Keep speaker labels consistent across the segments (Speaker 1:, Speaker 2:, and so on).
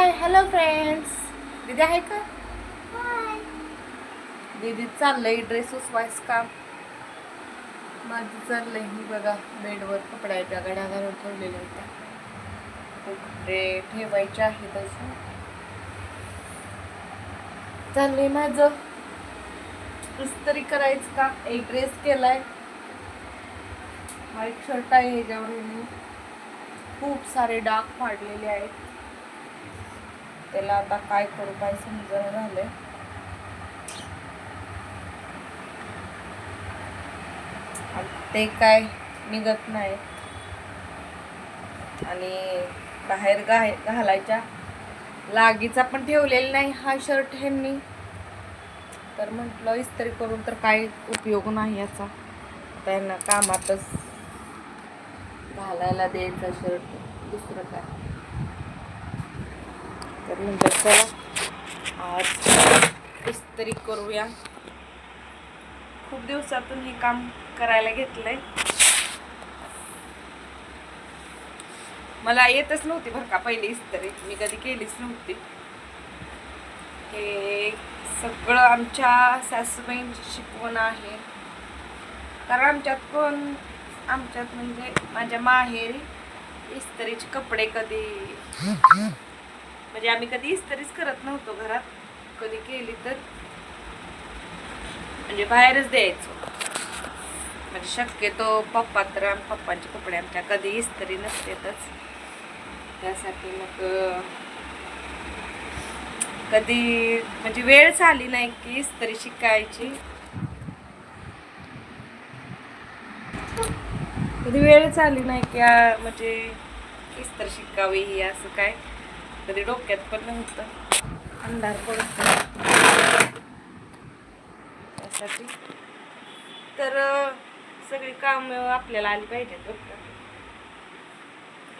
Speaker 1: Hi hello friends दीदी आहे का? दीदी चाललंय ड्रेस उचवायचं काम. माझं चाललंय ही बघा बेडवर कपड्याच्या गड्या घालून ठेवलेल्या होत्या कपडे ठेवायचे आहेत अजून. चाललंय माझं. इस्त्री करायचं का एक ड्रेस केलाय. व्हाईट शर्ट आहे ह्याच्यावर मी खूप सारे डाग फाडलेले आहेत. त्याला आता काय करू काय समजणं झालंय. ते काय निघत नाही. आणि बाहेर गाय घालायच्या लागीचा पण ठेवलेला नाही हा शर्ट ह्यांनी. तर म्हटलं इस्त्री करून तर काही उपयोग नाही याचा. त्यांना कामातच घालायला द्यायचा शर्ट दुसरं काय. तर म्हणलं चला. आज इस्त्री करूया. खूप दिवसातून हे काम करायला घेतलंय. मला येतच नव्हती बरं का पहिली इस्त्री मी कधी केलीच नव्हती. हे सगळं आमच्या सासूबाईंची शिकवण आहे. कारण आमच्यात कोण? आमच्यात म्हणजे माझ्या माहेरी इस्त्रीचे कपडे कधी म्हणजे आम्ही कधी इस्तरीच करत नव्हतो घरात. कधी केली तर. म्हणजे बाहेरच द्यायचो. म्हणजे शक्यतो पप्पा तर आम- पप्पांचे कपडे आमच्या कधी इस्त्री नसतेतच. त्यासाठी मग कधी म्हणजे वेळच आली नाही की इस्त्री शिकायची. कधी वेळच आली नाही की म्हणजे इस्त्री शिकावी ही असं काय. कधी डोक्यात पण नव्हतं. अंधार पडत त्यासाठी. तर सगळी काम आपल्याला आली पाहिजेत बरं का.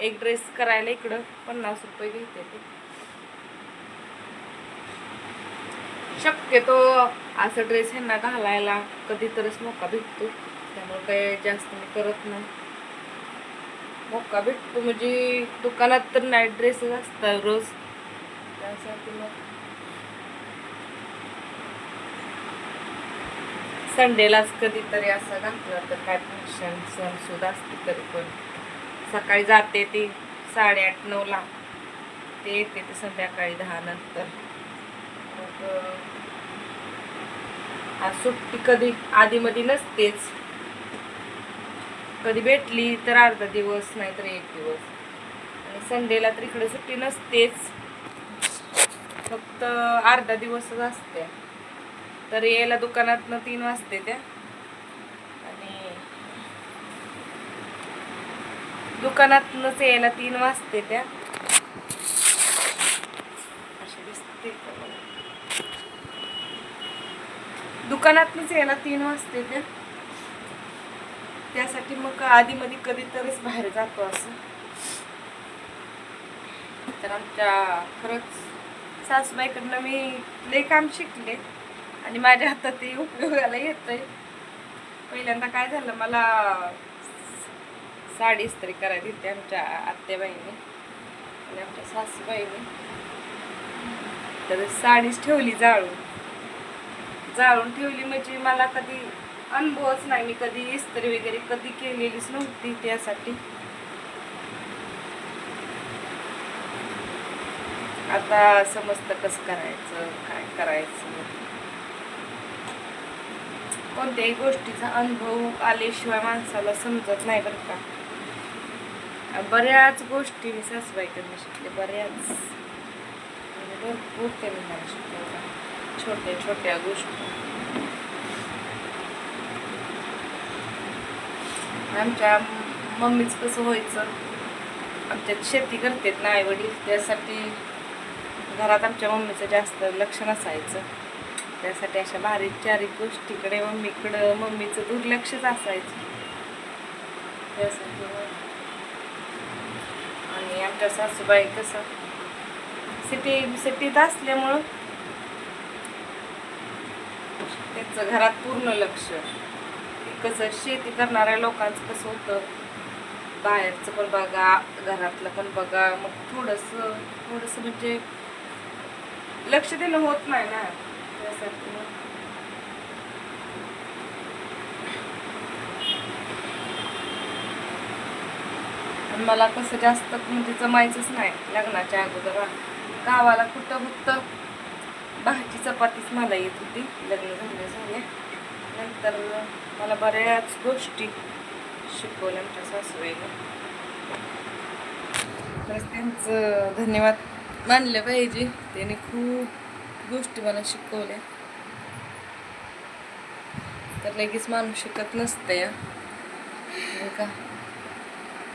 Speaker 1: एक ड्रेस करायला इकडं पन्नास रुपये घेते ते. शक्यतो असं ड्रेस ह्यांना घालायला कधीतरच मोका भेटतो. त्यामुळे काही जास्त मी करत नाही. मोका भेटतो. म्हणजे दुकानात तर नाईट ड्रेसेस असतात रोज. त्यासाठी मग संडेलाच कधीतरी असं घातलं तर काय फंक्शन सण सुद्धा असते तरी पण. सकाळी जाते ती साडेआठ नऊला. ते येते ते संध्याकाळी दहा नंतर. मग आज सुट्टी कधी? आधीमध्ये नसतेच. कधी भेटली तर अर्धा दिवस नाही तर एक दिवस. आणि संडेला तर इकडे सुट्टी नसतेच. फक्त अर्धा दिवसच असते. तर यायला दुकानातनं तीन वाजते त्या. आणि दुकानातनंच यायला तीन वाजते त्या. अशी दिसते दुकानातनंच यायला तीन वाजते त्या. त्यासाठी मग आधी मध्ये कधीतरीच बाहेर जातो असं. तर आमच्या खरंच सासूबाईकडनं मी ले काम शिकले आणि माझ्या हातात ते उपयोगाला येतंय. पहिल्यांदा काय झालं मला साडी इस्त्री करायला दिली आमच्या आत्याबाईने आणि आमच्या सासूबाईने. तर साडीच ठेवली जाळून. जाळून ठेवली म्हणजे मला कधी अनुभवच नाही. मी कधी इस्त्री वगैरे कधी केलेलीच नव्हती त्यासाठी. आता समजतं कसं करायचं काय करायचं. कोणत्याही गोष्टीचा अनुभव आल्याशिवाय माणसाला समजत नाही बरं का. बऱ्याच गोष्टी मी सासूबाईकडनं शिकले बऱ्याच. म्हणजे भरपूर त्यांनी मला छोट्या छोट्या गोष्टी. आमच्या मम्मीच कसं व्हायचं? आमच्यात शेती करतात ना आई वडील त्यासाठी घरात आमच्या मम्मीचं जास्त लक्ष नसायचं. त्यासाठी अशा बारीक चारीक गोष्टीकडे मम्मीकडं मम्मीचं दुर्लक्षच असायचं. त्यासाठी आणि आमच्या सासूबाई कसं सिटी सिटीत असल्यामुळं त्यांचं घरात पूर्ण लक्ष. कसं शेती करणाऱ्या लोकांचं कसं होतं? बाहेरचं पण बघा घरातलं पण बघा. मग थोडंसं थोडंसं म्हणजे लक्ष देणं होत नाही ना. त्यासाठी मला कसं जास्त म्हणजे जमायचंच नाही लग्नाच्या अगोदर. गावाला कुठं फक्त भाजी चपातीच मला येत होती. लग्न झाले झाले. नंतर मला बऱ्याच गोष्टी शिकवल्या आमच्या सासूबाईने. खरंच त्यांचं धन्यवाद मानलं पाहिजे. त्याने खूप गोष्टी मला शिकवल्या. तर लगेच माणूस शिकत नसते या का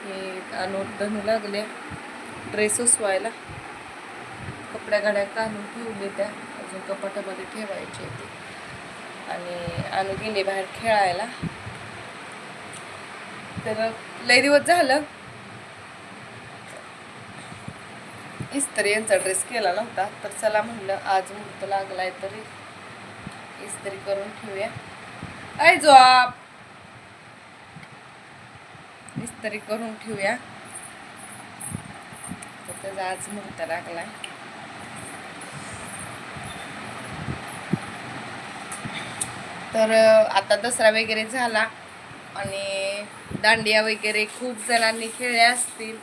Speaker 1: हे आणून धनू लागल्या ड्रेस उसवायला. कपड्या गाड्या काढून ठेवले त्या अजून कपाटामध्ये ठेवायचे ते आणि आणू गेले बाहेर खेळायला. तर लय दिवस झालं. इस्त्री यांचा ड्रेस केला नव्हता तर चला म्हणलं आज मुहूर्त लागलाय तरी इस्त्री करून ठेवूया. आय जो आप इस्त्री करून ठेवूया. तर त्याचा आज मुहूर्त लागलाय. तर आता दसरा वगैरे झाला आणि दांडिया वगैरे खूप जणांनी खेळल्या असतील.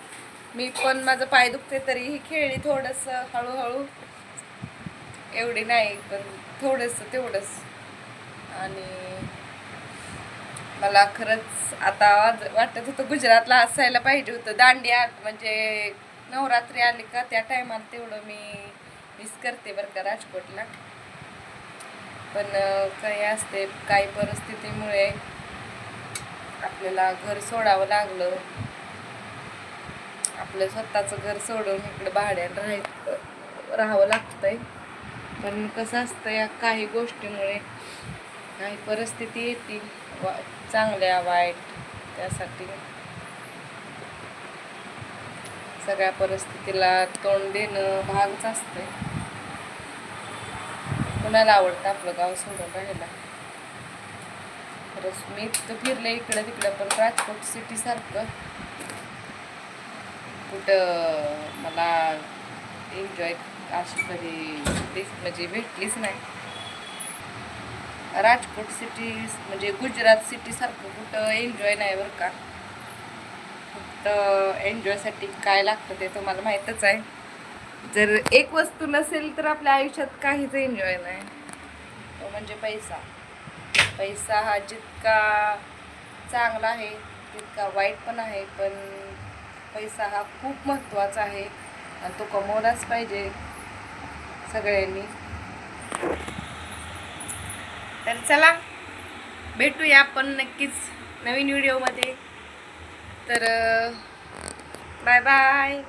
Speaker 1: मी पण माझं पाय दुखते तरीही खेळली थोडंसं हळूहळू. एवढी नाही पण थोडंसं तेवढंच. आणि मला खरंच आता वाटत होतं गुजरातला असायला पाहिजे होतं. दांडिया म्हणजे नवरात्री आली का त्या टायमाला तेवढं मी मिस करते बरं का राजकोटला. पण काही असते काही परिस्थितीमुळे आपल्याला घर सोडावं लागलं. आपलं स्वतःचं घर सोडून इकडं भाड्यानं राहाय राहावं लागतंय. पण कसं असतं या काही गोष्टीमुळे काही परिस्थिती येतील वा चांगल्या वाईट त्यासाठी. सगळ्या परिस्थितीला तोंड देणं भागच असतंय. कुणाला आवडतं आपलं गाव सोडून राहायला खरंच मी तर फिरले इकडं तिकडं पण राजकोट सिटी सारखं. कुठं मला एन्जॉय अशी कधी म्हणजे भेटलीच नाही. राजकोट सिटी म्हणजे गुजरात सिटी सारखं कुठं एन्जॉय नाही बरं का. फक्त एन्जॉयसाठी काय लागतं ते तुम्हाला माहीतच आहे. जर एक वस्तू नसेल तर आपल्या आयुष्यात काहीच एन्जॉय नाही. तो म्हणजे पैसा. पैसा हा जितका चांगला आहे तितका वाईट पण आहे पण पैसा हा खूप महत्त्वाचा आहे आणि तो कमवलाच पाहिजे सगळ्यांनी. तर चला भेटूया आपण नक्कीच नवीन व्हिडिओमध्ये तर बाय बाय